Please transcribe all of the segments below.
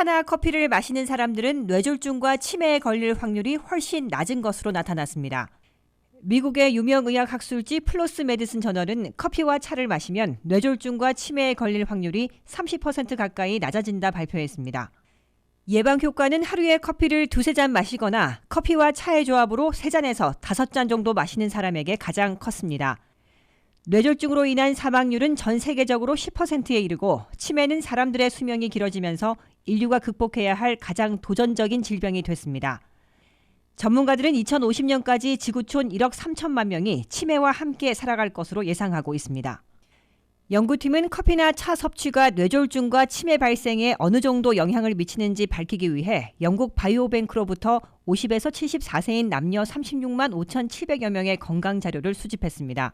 차나 커피를 마시는 사람들은 뇌졸중과 치매에 걸릴 확률이 훨씬 낮은 것으로 나타났습니다. 미국의 유명 의학 학술지 플로스 메디슨 저널은 커피와 차를 마시면 뇌졸중과 치매에 걸릴 확률이 30% 가까이 낮아진다 발표했습니다. 예방 효과는 하루에 커피를 두세 잔 마시거나 커피와 차의 조합으로 세 잔에서 다섯 잔 정도 마시는 사람에게 가장 컸습니다. 뇌졸중으로 인한 사망률은 전 세계적으로 10%에 이르고 치매는 사람들의 수명이 길어지면서 인류가 극복해야 할 가장 도전적인 질병이 됐습니다. 전문가들은 2050년까지 지구촌 1억 3천만 명이 치매와 함께 살아갈 것으로 예상하고 있습니다. 연구팀은 커피나 차 섭취가 뇌졸중과 치매 발생에 어느 정도 영향을 미치는지 밝히기 위해 영국 바이오뱅크로부터 50에서 74세인 남녀 36만 5,700여 명의 건강 자료를 수집했습니다.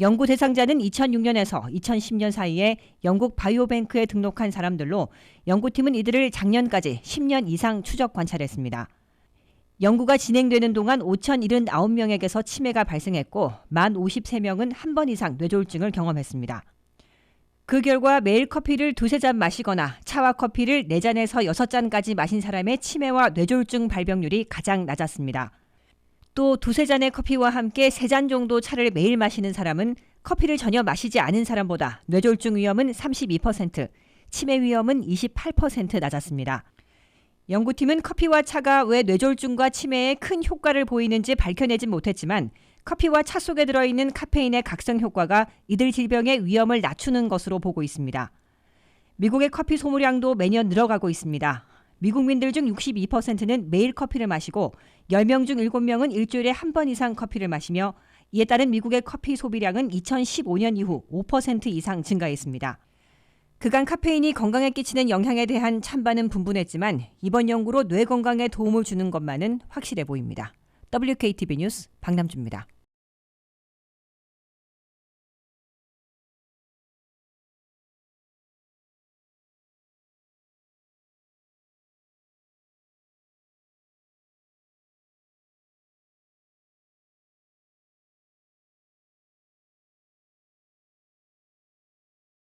연구 대상자는 2006년에서 2010년 사이에 영국 바이오뱅크에 등록한 사람들로 연구팀은 이들을 작년까지 10년 이상 추적 관찰했습니다. 연구가 진행되는 동안 5,079명에게서 치매가 발생했고 만 53명은 한 번 이상 뇌졸중을 경험했습니다. 그 결과 매일 커피를 두세 잔 마시거나 차와 커피를 네 잔에서 여섯 잔까지 마신 사람의 치매와 뇌졸중 발병률이 가장 낮았습니다. 또 두세 잔의 커피와 함께 세 잔 정도 차를 매일 마시는 사람은 커피를 전혀 마시지 않은 사람보다 뇌졸중 위험은 32%, 치매 위험은 28% 낮았습니다. 연구팀은 커피와 차가 왜 뇌졸중과 치매에 큰 효과를 보이는지 밝혀내진 못했지만 커피와 차 속에 들어있는 카페인의 각성 효과가 이들 질병의 위험을 낮추는 것으로 보고 있습니다. 미국의 커피 소모량도 매년 늘어가고 있습니다. 미국민들 중 62%는 매일 커피를 마시고 10명 중 7명은 일주일에 한 번 이상 커피를 마시며 이에 따른 미국의 커피 소비량은 2015년 이후 5% 이상 증가했습니다. 그간 카페인이 건강에 끼치는 영향에 대한 찬반은 분분했지만 이번 연구로 뇌 건강에 도움을 주는 것만은 확실해 보입니다. WKTV 뉴스 박남주입니다.